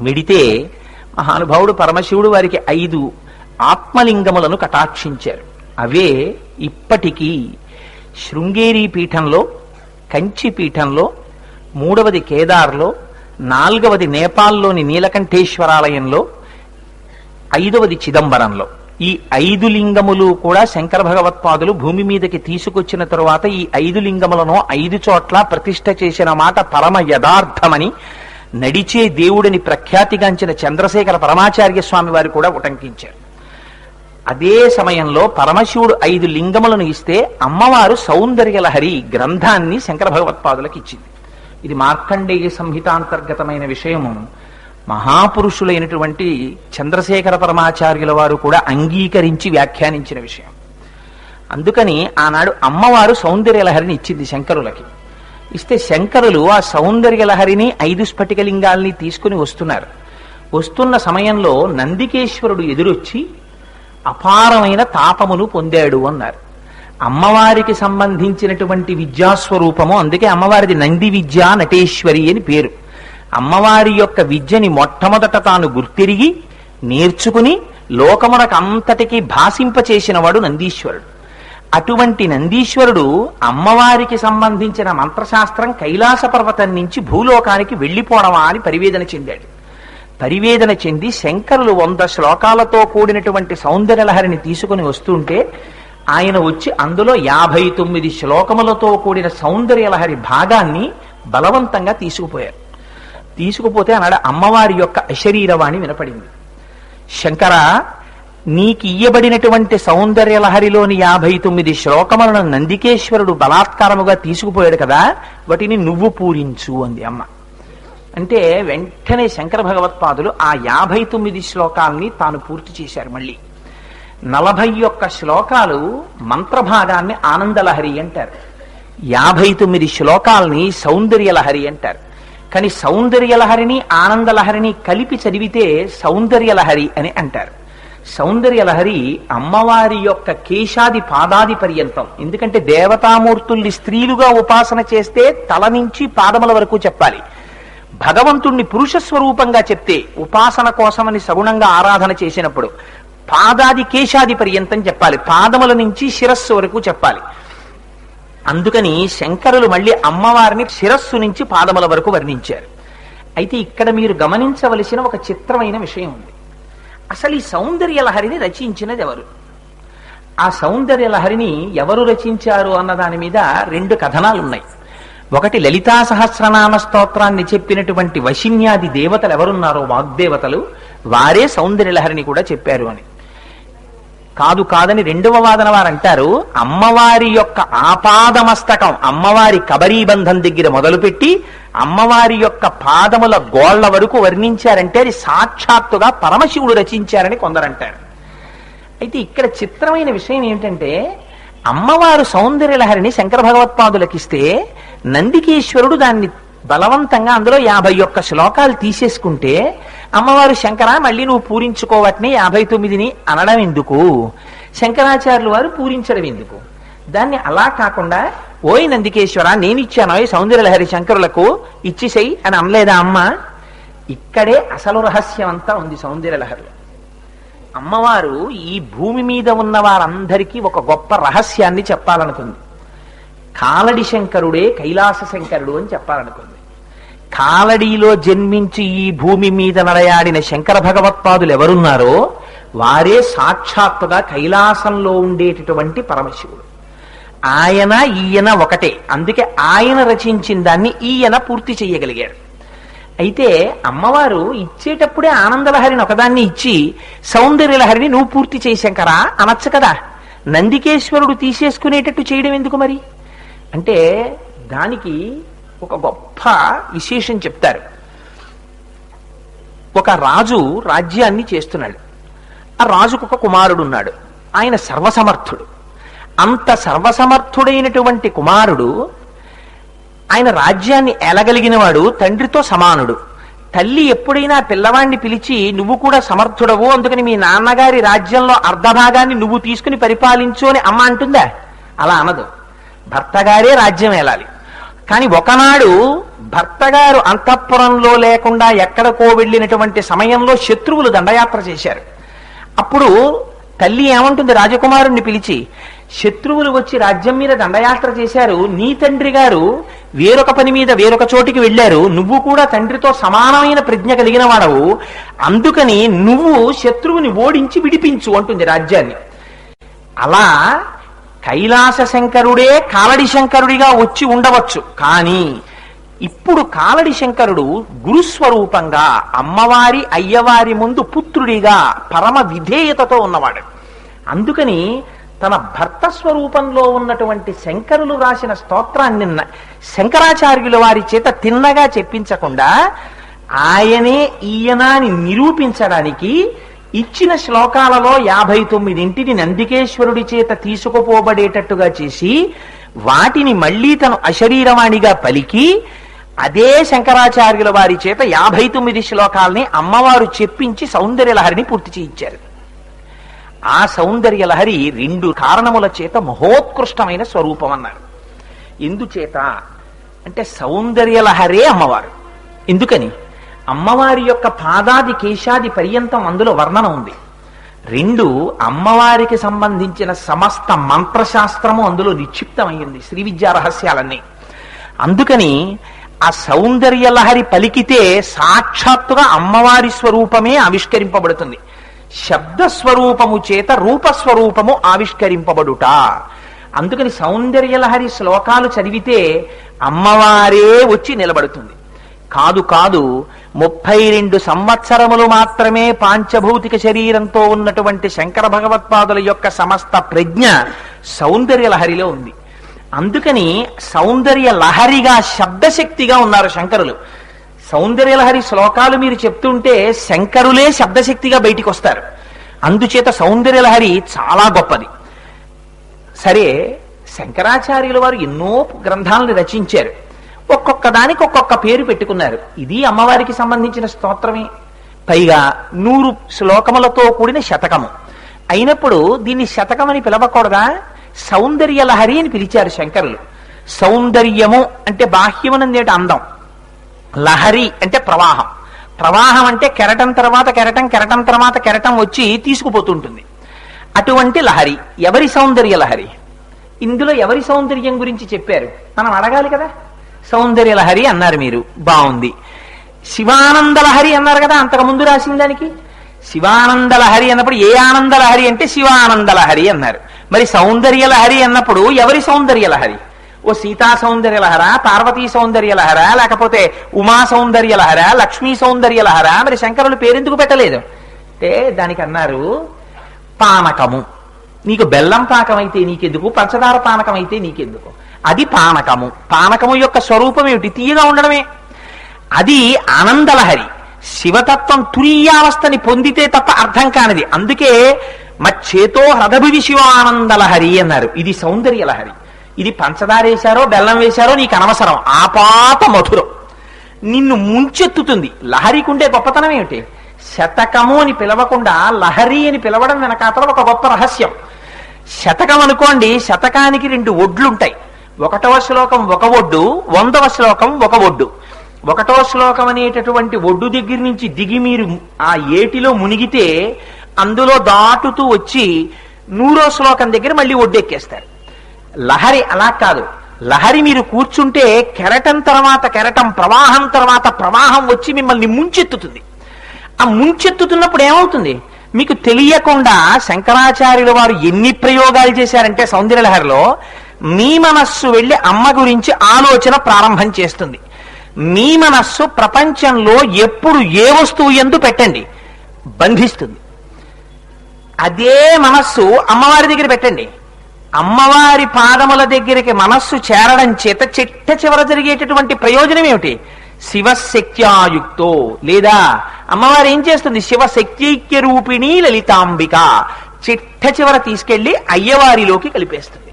మిడితే మహానుభావుడు పరమశివుడు వారికి ఐదు ఆత్మలింగములను కటాక్షించారు. అవే ఇప్పటికీ శృంగేరి పీఠంలో కంచి పీఠంలో మూడవది కేదార్లో నాలుగవది నేపాల్లోని నీలకంఠేశ్వరాలయంలో ఐదవది చిదంబరంలో. ఈ ఐదు లింగములు కూడా శంకర భగవత్పాదులు భూమి మీదకి తీసుకొచ్చిన తరువాత ఈ ఐదు లింగములను ఐదు చోట్ల ప్రతిష్ఠ చేసిన మాట పరమ యథార్థమని నడిచే దేవుడిని ప్రఖ్యాతిగాంచిన చంద్రశేఖర పరమాచార్య స్వామి వారు కూడా ఉటంకించారు. అదే సమయంలో పరమశివుడు ఐదు లింగములను ఇస్తే అమ్మవారు సౌందర్యలహరి గ్రంథాన్ని శంకర భగవత్పాదులకు ఇచ్చింది. ఇది మార్కండేయ సంహితాంతర్గతమైన విషయము. మహాపురుషులైనటువంటి చంద్రశేఖర పరమాచార్యుల వారు కూడా అంగీకరించి వ్యాఖ్యానించిన విషయం. అందుకని ఆనాడు అమ్మవారు సౌందర్యలహరిని ఇచ్చింది శంకరులకి. ఇస్తే శంకరులు ఆ సౌందర్య లహరిని ఐదు స్ఫటికలింగాల్ని తీసుకుని వస్తున్నారు. వస్తున్న సమయంలో నందికేశ్వరుడు ఎదురొచ్చి అపారమైన తాపమును పొందాడు అన్నారు. అమ్మవారికి సంబంధించినటువంటి విద్యాస్వరూపము అందుకే అమ్మవారిది నంది విద్య నటేశ్వరి అని పేరు. అమ్మవారి యొక్క విద్యని మొట్టమొదట తాను గుర్తిరిగి నేర్చుకుని లోకమునకు అంతటికీ నందీశ్వరుడు. అటువంటి నందీశ్వరుడు అమ్మవారికి సంబంధించిన మంత్రశాస్త్రం కైలాస పర్వతం నుంచి భూలోకానికి వెళ్ళిపోవడమా అని పరివేదన చెందాడు. పరివేదన చెంది శంకరులు వంద శ్లోకాలతో కూడినటువంటి సౌందర్యలహరిని తీసుకుని వస్తుంటే ఆయన వచ్చి అందులో యాభై తొమ్మిది శ్లోకములతో కూడిన సౌందర్యలహరి భాగాన్ని బలవంతంగా తీసుకుపోయారు. తీసుకుపోతే అన్నాడు అమ్మవారి యొక్క అశరీరవాణి వినపడింది. శంకర నీకు ఇయ్యబడినటువంటి సౌందర్యలహరిలోని యాభై తొమ్మిది శ్లోకములను నందికేశ్వరుడు బలాత్కారముగా తీసుకుపోయాడు కదా వాటిని నువ్వు పూరించు అంది అమ్మ. అంటే వెంటనే శంకర భగవత్పాదులు ఆ యాభై తొమ్మిది శ్లోకాల్ని తాను పూర్తి చేశారు మళ్ళీ. నలభై ఒక్క శ్లోకాలు మంత్రభాగాన్ని ఆనందలహరి అంటారు. యాభై తొమ్మిది శ్లోకాల్ని సౌందర్యలహరి అంటారు. కానీ సౌందర్యలహరిని ఆనందలహరిని కలిపి చదివితే సౌందర్యలహరి అని అంటారు. సౌందర్యలహరి అమ్మవారి యొక్క కేశాది పాదాది పర్యంతం ఎందుకంటే దేవతామూర్తుల్ని స్త్రీలుగా ఉపాసన చేస్తే తల నుంచి పాదముల వరకు చెప్పాలి. భగవంతుణ్ణి పురుష స్వరూపంగా చెప్తే ఉపాసన కోసమని సగుణంగా ఆరాధన చేసినప్పుడు పాదాది కేశాది పర్యంతం చెప్పాలి. పాదముల నుంచి శిరస్సు వరకు చెప్పాలి. అందుకని శంకరులు మళ్ళీ అమ్మవారిని శిరస్సు నుంచి పాదముల వరకు వర్ణించారు. అయితే ఇక్కడ మీరు గమనించవలసిన ఒక చిత్రమైన విషయం ఉంది. అసలు ఈ సౌందర్యలహరిని రచించినది ఎవరు? ఆ సౌందర్యలహరిని ఎవరు రచించారు అన్న దాని మీద రెండు కథనాలు ఉన్నాయి ఒకటి లలితా సహస్రనామ స్తోత్రాన్ని చెప్పినటువంటి వశిన్యాది దేవతలు ఎవరున్నారో వాగ్దేవతలు వారే సౌందర్యలహరిని కూడా చెప్పారు అని. కాదు కాదని రెండవ వాదన వారు అంటారు అమ్మవారి యొక్క ఆపాదమస్తకం అమ్మవారి కబరీబంధం దగ్గర మొదలుపెట్టి అమ్మవారి యొక్క పాదముల గోళ్ళ వరకు వర్ణించారంటే అది సాక్షాత్తుగా పరమశివుడు రచించారని కొందరంటారు. అయితే ఇక్కడ చిత్రమైన విషయం ఏమిటంటే అమ్మవారు సౌందర్యలహరిని శంకర భగవత్పాదులకిస్తే నందికేశ్వరుడు దాన్ని బలవంతంగా అందులో యాభై ఒక్క శ్లోకాలు తీసేసుకుంటే అమ్మవారు శంకర మళ్ళీ నువ్వు పూరించుకోవటని యాభై తొమ్మిదిని అనడం ఎందుకు? శంకరాచార్యులు వారు పూరించడం ఎందుకు? దాన్ని అలా కాకుండా ఓయ్ నందికేశ్వర నేను ఇచ్చాను ఈ సౌందర్యలహరి శంకరులకు ఇచ్చిసై అని అనలేదా అమ్మ? ఇక్కడే అసలు రహస్యం అంతా ఉంది సౌందర్యలహరిలో అమ్మవారు ఈ భూమి మీద ఉన్న వారందరికీ ఒక గొప్ప రహస్యాన్ని చెప్పాలనుకుంది. కాలడి శంకరుడే కైలాస శంకరుడు అని చెప్పాలనుకుంది. కాలడిలో జన్మించి ఈ భూమి మీద నడయాడిన శంకర భగవత్పాదులు ఎవరున్నారో వారే సాక్షాత్తుగా కైలాసంలో ఉండేటటువంటి పరమశివుడు. ఆయన ఈయన ఒకటే. అందుకే ఆయన రచించిన దాన్ని ఈయన పూర్తి చెయ్యగలిగాడు అయితే అమ్మవారు ఇచ్చేటప్పుడే ఆనందలహరిని ఒకదాన్ని ఇచ్చి సౌందర్యలహరిని నువ్వు పూర్తి చేశాంకరా అనొచ్చు కదా. నందికేశ్వరుడు తీసేసుకునేటట్టు చేయడం ఎందుకు మరి? అంటే దానికి ఒక గొప్ప విశేషం చెప్తారు. ఒక రాజు రాజ్యాన్ని చేస్తున్నాడు. ఆ రాజుకు ఒక కుమారుడు ఉన్నాడు ఆయన సర్వసమర్థుడు. అంత సర్వసమర్థుడైనటువంటి కుమారుడు ఆయన రాజ్యాన్ని ఎలగలిగినవాడు తండ్రితో సమానుడు. తల్లి ఎప్పుడైనా పిల్లవాడిని పిలిచి నువ్వు కూడా సమర్థుడవు అందుకని మీ నాన్నగారి రాజ్యంలో అర్ధభాగాన్ని నువ్వు తీసుకుని పరిపాలించు అని అమ్మ అంటుందా? అలా అనదు. భర్తగారే రాజ్యం ఏలాలి. కానీ ఒకనాడు భర్తగారు అంతఃపురంలో లేకుండా ఎక్కడికో వెళ్ళినటువంటి సమయంలో శత్రువులు దండయాత్ర చేశారు. అప్పుడు తల్లి ఏమంటుంది రాజకుమారుణ్ణి పిలిచి శత్రువులు వచ్చి రాజ్యం మీద దండయాత్ర చేశారు. నీ తండ్రి గారు వేరొక పని మీద వేరొక చోటికి వెళ్ళారు. నువ్వు కూడా తండ్రితో సమానమైన ప్రజ్ఞ కలిగిన వాడవు. అందుకని నువ్వు శత్రువుని ఓడించి విడిపించు అంటుంది రాజ్యాన్ని. అలా కైలాస శంకరుడే కాలడి శంకరుడిగా వచ్చి ఉండవచ్చు. కానీ ఇప్పుడు కాలడి శంకరుడు గురుస్వరూపంగా అమ్మవారి అయ్యవారి ముందు పుత్రుడిగా పరమ విధేయతతో ఉన్నవాడు. అందుకని తన భర్త స్వరూపంలో ఉన్నటువంటి శంకరులు రాసిన స్తోత్రాన్ని శంకరాచార్యుల వారి చేత తిన్నగా చెప్పించకుండా ఆయనే ఈయన అని నిరూపించడానికి ఇచ్చిన శ్లోకాలలో యాభై తొమ్మిదింటిని నందికేశ్వరుడి చేత తీసుకుపోబడేటట్టుగా చేసి వాటిని మళ్ళీ తను అశరీరవాణిగా పలికి అదే శంకరాచార్యుల వారి చేత యాభై తొమ్మిది శ్లోకాల్ని అమ్మవారు చెప్పించి సౌందర్యలహరిని పూర్తి చేయించారు. ఆ సౌందర్య లహరి రెండు కారణముల చేత మహోత్కృష్టమైన స్వరూపం అన్నారు ఎందుచేత? అంటే సౌందర్య లహరే అమ్మవారు. ఎందుకని? అమ్మవారి యొక్క పాదాది కేశాది పర్యంతం అందులో వర్ణన ఉంది. రెండు అమ్మవారికి సంబంధించిన సమస్త మంత్రశాస్త్రము అందులో నిక్షిప్తమైంది శ్రీ విద్యా రహస్యాలన్నీ. అందుకని ఆ సౌందర్య లహరి పలికితే సాక్షాత్తుగా అమ్మవారి స్వరూపమే ఆవిష్కరింపబడుతుంది. శబ్ద స్వరూపము చేత రూపస్వరూపము ఆవిష్కరింపబడుట. అందుకని సౌందర్య లహరి శ్లోకాలు చదివితే అమ్మవారే వచ్చి నిలబడుతుంది. కాదు కాదు ముప్పై రెండు సంవత్సరములు మాత్రమే పాంచభౌతిక శరీరంతో ఉన్నటువంటి శంకర భగవత్పాదుల యొక్క సమస్త ప్రజ్ఞ సౌందర్య లహరిలో ఉంది. అందుకని సౌందర్య లహరిగా శబ్దశక్తిగా ఉన్నారు శంకరులు. సౌందర్య లహరి శ్లోకాలు మీరు చెప్తుంటే శంకరులే శబ్దశక్తిగా బయటికి వస్తారు అందుచేత సౌందర్య లహరి చాలా గొప్పది. సరే శంకరాచార్యుల వారు ఎన్నో గ్రంథాలను రచించారు. ఒక్కొక్క దానికి ఒక్కొక్క పేరు పెట్టుకున్నారు. ఇది అమ్మవారికి సంబంధించిన స్తోత్రమే. పైగా నూరు శ్లోకములతో కూడిన శతకము. అయినప్పుడు దీన్ని శతకమని పిలవకూడదా? సౌందర్య లహరి అని పిలిచారు శంకరులు. సౌందర్యము అంటే బాహ్యమునందేట అందం. లహరి అంటే ప్రవాహం. ప్రవాహం అంటే కెరటం తర్వాత కెరటం కెరటం తర్వాత కెరటం వచ్చి తీసుకుపోతుంటుంది. అటువంటి లహరి ఎవరి సౌందర్య లహరి? ఇందులో ఎవరి సౌందర్యం గురించి చెప్పారు? మనం అడగాలి కదా? సౌందర్య లహరి అన్నారు మీరు. బాగుంది శివానంద లహరి అన్నారు కదా అంతకు ముందు రాసిన దానికి? శివానంద లహరి అన్నప్పుడు ఏ ఆనంద లహరి అంటే శివానంద లహరి అన్నారు. మరి సౌందర్య లహరి అన్నప్పుడు ఎవరి సౌందర్య లహరి? ఓ సీతా సౌందర్య లహర పార్వతీ సౌందర్య లహర లేకపోతే ఉమా సౌందర్య లహర లక్ష్మీ సౌందర్య లహర? మరి శంకరులు పేరెందుకు పెట్టలేదు? అంటే దానికి అన్నారు పానకము. నీకు బెల్లం పాకం అయితే నీకెందుకు? పంచదార పానకం అయితే నీకెందుకు? అది పానకము. పానకము యొక్క స్వరూపం ఏమిటి తీయగా ఉండడమే. అది ఆనందలహరి. శివతత్వం తురీయావస్థని పొందితే తప్ప అర్థం కానిది. అందుకే మచ్చేతో హ్రదభివి శివానందలహరి అన్నారు. ఇది సౌందర్య లహరి ఇది పంచదార వేశారో బెల్లం వేశారో నీకు అనవసరం. ఆపాత మధురం. నిన్ను ముంచెత్తుతుంది. లహరికి ఉండే గొప్పతనం ఏమిటి? శతకము అని పిలవకుండా లహరి అని పిలవడం వెనకాతల ఒక గొప్ప రహస్యం. శతకం అనుకోండి శతకానికి రెండు ఒడ్లుంటాయి. ఒకటవ శ్లోకం ఒక ఒడ్డు వందవ శ్లోకం ఒక ఒడ్డు. ఒకటో శ్లోకం అనేటటువంటి ఒడ్డు దగ్గర నుంచి దిగి మీరు ఆ ఏటిలో మునిగితే అందులో దాటుతూ వచ్చి నూరో శ్లోకం దగ్గర మళ్ళీ ఒడ్డెక్కేస్తారు లహరి అలా కాదు. లహరి మీరు కూర్చుంటే కెరటం తర్వాత కెరటం ప్రవాహం తర్వాత ప్రవాహం వచ్చి మిమ్మల్ని ముంచెత్తుతుంది. ఆ ముంచెత్తుతున్నప్పుడు ఏమవుతుంది? మీకు తెలియకుండా శంకరాచార్యుల వారు ఎన్ని ప్రయోగాలు చేశారంటే సౌందర్యలహరిలో మీ మనస్సు వెళ్ళి అమ్మ గురించి ఆలోచన ప్రారంభం చేస్తుంది. మీ మనస్సు ప్రపంచంలో ఎప్పుడు ఏ వస్తువు ఎందు పెట్టండి? బంధిస్తుంది. అదే మనస్సు అమ్మవారి దగ్గర పెట్టండి. అమ్మవారి పాదముల దగ్గరికి మనస్సు చేరడం చేత చిట్ట చివర జరిగేటటువంటి ప్రయోజనం ఏమిటి? శివశక్త్యాయుక్తో లేదా అమ్మవారు ఏం చేస్తుంది? శివశక్తైక్య రూపిణి లలితాంబిక. చిట్ట చివర తీసుకెళ్ళి అయ్యవారిలోకి కలిపేస్తుంది.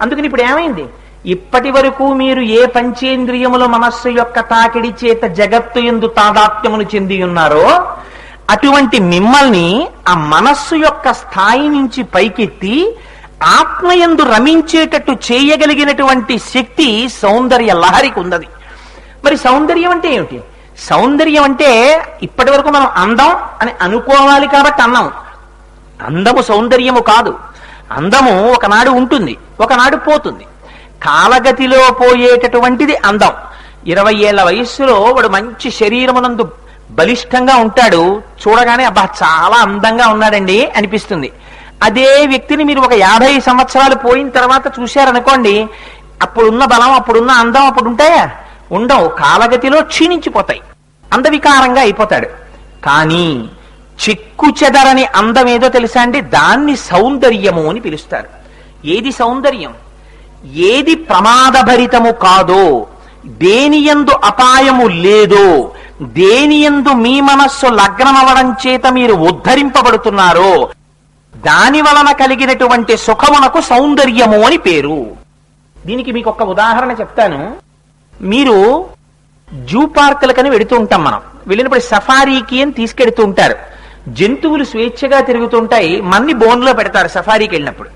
అందుకని ఇప్పుడు ఏమైంది? ఇప్పటి వరకు మీరు ఏ పంచేంద్రియముల మనస్సు యొక్క తాకిడి చేత జగత్తు ఎందు తాదాత్మ్యమును చెంది ఉన్నారో అటువంటి మిమ్మల్ని ఆ మనస్సు యొక్క స్థాయి నుంచి పైకెత్తి ఆత్మయందు రమించేటట్టు చేయగలిగినటువంటి శక్తి సౌందర్య లహరికి ఉన్నది. మరి సౌందర్యం అంటే ఏమిటి? సౌందర్యం అంటే ఇప్పటి వరకు మనం అందం అని అనుకోవాలి కాబట్టి అన్నాం. అందము సౌందర్యము కాదు. అందము ఒకనాడు ఉంటుంది ఒకనాడు పోతుంది. కాలగతిలో పోయేటటువంటిది అందం. ఇరవై ఏళ్ళ వయస్సులో వాడు మంచి శరీరమునందు బలిష్టంగా ఉంటాడు చూడగానే అబ్బా చాలా అందంగా ఉన్నాడండి అనిపిస్తుంది. అదే వ్యక్తిని మీరు ఒక యాభై సంవత్సరాలు పోయిన తర్వాత చూశారనుకోండి అప్పుడున్న బలం అప్పుడున్న అందం అప్పుడు ఉంటాయా? ఉండవు కాలగతిలో క్షీణించిపోతాయి అందవికారంగా అయిపోతాడు. కానీ చిక్కు చెదరని అందం ఏదో తెలుసా అండి? దాన్ని సౌందర్యము అని పిలుస్తారు. ఏది సౌందర్యం? ఏది ప్రమాదభరితము కాదో దేనియందు అపాయము లేదో దేనియందు మీ మనస్సు లగ్నమవడం చేత మీరు ఉద్ధరింపబడుతున్నారో దాని వలన కలిగినటువంటి సుఖమునకు సౌందర్యము అని పేరు. దీనికి మీకు ఒక ఉదాహరణ చెప్తాను. మీరు జూ పార్కులకని వెడుతూ ఉంటాం మనం. వెళ్ళినప్పుడు సఫారీకి అని తీసుకెడుతూ ఉంటారు. జంతువులు స్వేచ్ఛగా తిరుగుతుంటాయి మన్ని బోన్లో పెడతారు సఫారీకి వెళ్ళినప్పుడు.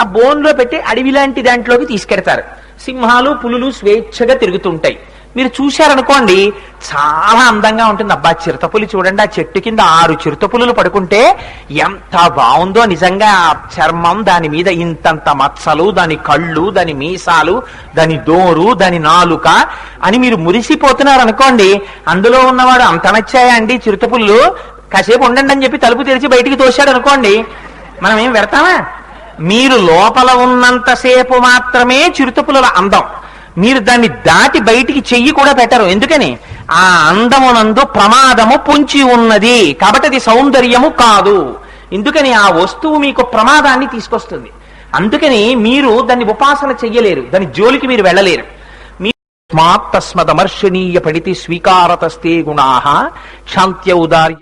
ఆ బోన్లో పెట్టి అడవి లాంటి దాంట్లోకి తీసుకెడతారు. సింహాలు పులులు స్వేచ్ఛగా తిరుగుతుంటాయి. మీరు చూశారనుకోండి చాలా అందంగా ఉంటుంది. అబ్బా చిరుతపులి చూడండి ఆ చెట్టు కింద ఆరు చిరుతపులు పడుకుంటే ఎంత బాగుందో నిజంగా. ఆ చర్మం దాని మీద ఇంతంత మచ్చలు దాని కళ్ళు దాని మీసాలు దాని దోరు దాని నాలుక అని మీరు మురిసిపోతున్నారు అనుకోండి అందులో ఉన్నవాడు అంత నచ్చాయా అండి చిరుతపులు కాసేపు ఉండండి అని చెప్పి తలుపు తెరిచి బయటికి తోశాడు అనుకోండి మనం ఏం పెడతామా మీరు లోపల ఉన్నంతసేపు మాత్రమే చిరుతపుల అందం. మీరు దాన్ని దాటి బయటికి చెయ్యి కూడా పెట్టరు. ఎందుకని? ఆ అందమునందు ప్రమాదము పొంచి ఉన్నది. కాబట్టి అది సౌందర్యము కాదు. ఎందుకని? ఆ వస్తువు మీకు ప్రమాదాన్ని తీసుకొస్తుంది. అందుకని మీరు దాన్ని ఉపాసన చెయ్యలేరు. దాని జోలికి మీరు వెళ్ళలేరు. తస్మదమర్శనీయ పడితి స్వీకారతస్తే గుణా. శాంత్య ఉదార్య